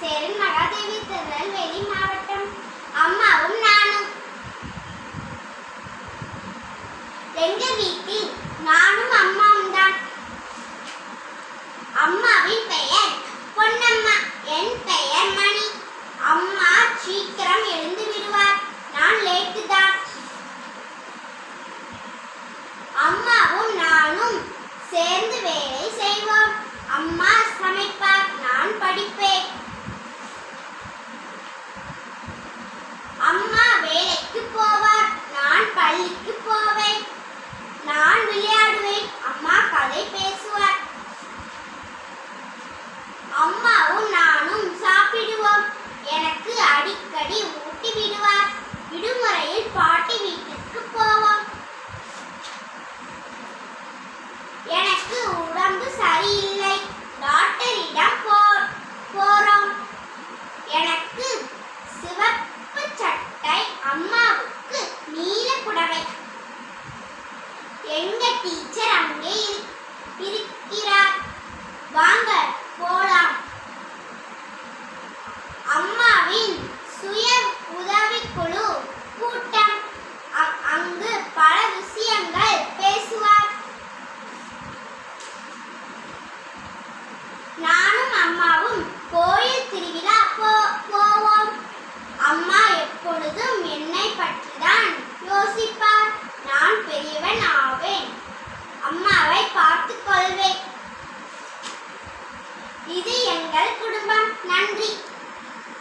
சேரன் மகாதேவி திருநெல்வேலி மாவட்டம். அம்மாவும் நானும். எங்க வீட்டில் நானும் அம்மாவும் தான். அம்மாவின் பெயர் பொன்னம்மா என் பெயர் மணி. அம்மா சீக்கிரம் எழுந்து விடுவார். நான் லேட்டு தான். அம்மாவும் நானும் சேர்ந்து வேலை செய்வோம். அம்மா டீச்சர் அங்கே இருக்கிறார். வாங்க போலாம். அம்மாவின் சுய உதவிக்குழு கூட்டம். அங்கு பல விஷயங்கள் பேசுவார். நானும் அம்மாவும் கோயில் திருவிழா போவோம். அம்மா எப்பொழுதும் என்னை பற்றி இது எங்கள் குடும்பம். நன்றி.